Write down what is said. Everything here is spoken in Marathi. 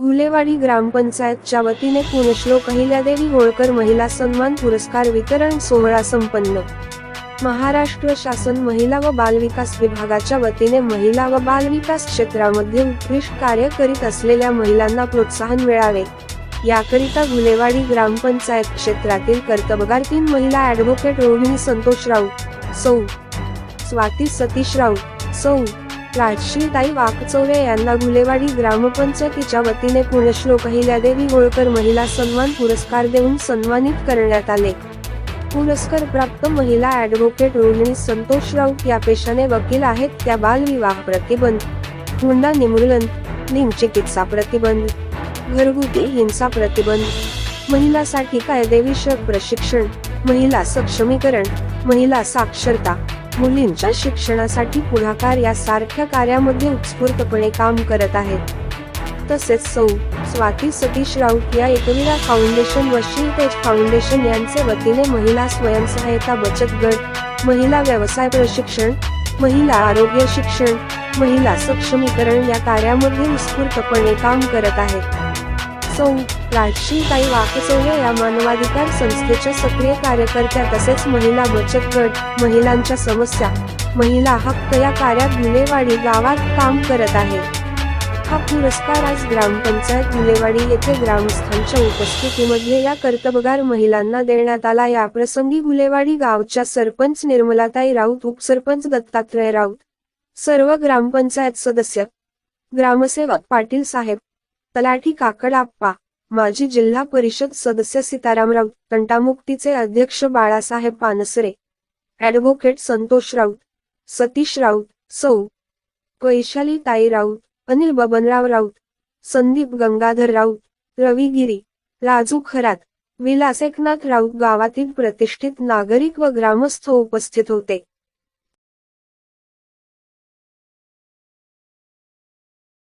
घुलेवाडी ग्रामपंचायतच्या वतीने पुण्यश्लोक अहिल्यादेवी होळकर महिला सन्मान पुरस्कार वितरण सोहळा संपन्न. महाराष्ट्र शासन महिला व बालविकास विभागाच्या वतीने महिला व बालविकास क्षेत्रामध्ये उत्कृष्ट कार्य करीत असलेल्या महिलांना प्रोत्साहन मिळावे. याकरिता घुलेवाडी ग्रामपंचायत क्षेत्रातील कर्तबगार तीन महिला ॲडव्होकेट रोहिणी संतोष राऊत सौ स्वाती सतीश राऊत सौ राजश्रीताई वाकचोरे यांना घुलेवाडी ग्रामपंचायतीच्या वतीने पुण्यश्लोक अहिल्यादेवी होळकर महिला सन्मान पुरस्कार देऊन सन्मानित करण्यात आले. पुरस्कार प्राप्त महिला ॲडव्होकेट रोहिणी संतोष राऊत या पेशाने वकील आहेत त्या बालविवाह प्रतिबंध हुंडा निर्मूलन लिंग चिकित्सा प्रतिबंध घरगुती हिंसा प्रतिबंध महिलासाठी कायदेविषयक प्रशिक्षण महिला सक्षमीकरण महिला साक्षरता मुलींच्या शिक्षणासाठी पुढाकार यासारख्या कार्यामध्ये उत्स्फूर्तपणे काम करत आहेत. तसेच सौ स्वाती सतीश राऊत या एकविरा फाउंडेशन व तेज फाउंडेशन यांचे वतीने महिला स्वयंसहायता बचत गट महिला व्यवसाय प्रशिक्षण महिला आरोग्य शिक्षण महिला सक्षमीकरण या कार्यामध्ये उत्स्फूर्तपणे काम करत आहेत. सौ राजश्रीताई वाकचौरे या मानवाधिकार संस्थेच्या सक्रिय कार्यकर्त्या तसेच महिला बचत गट महिलांच्या समस्या महिला हक्क या कार्यात गुलेवाडी गावात काम करत आहे. हा पुरस्कार आज ग्रामपंचायत गुलेवाडी येथे ग्रामस्थांच्या उपस्थितीमध्ये या कर्तबगार महिलांना देण्यात आला. या प्रसंगी गुलेवाडी गावच्या सरपंच निर्मलाताई राऊत उपसरपंच दत्तात्रय राऊत सर्व ग्रामपंचायत सदस्य ग्रामसेवक पाटील साहेब तलाठी काकडाप्पा माजी जिल्हा परिषद सदस्य सीताराम राऊत तंटामुक्तीचे अध्यक्ष बाळासाहेब पानसरे ॲडव्होकेट संतोष राऊत सतीश राऊत सौ वैशाली ताई राऊत अनिल बबनराव राऊत संदीप गंगाधर राऊत रवी गिरी राजू खरात विलास एकनाथ राऊत गावातील प्रतिष्ठित नागरिक व ग्रामस्थ उपस्थित होते.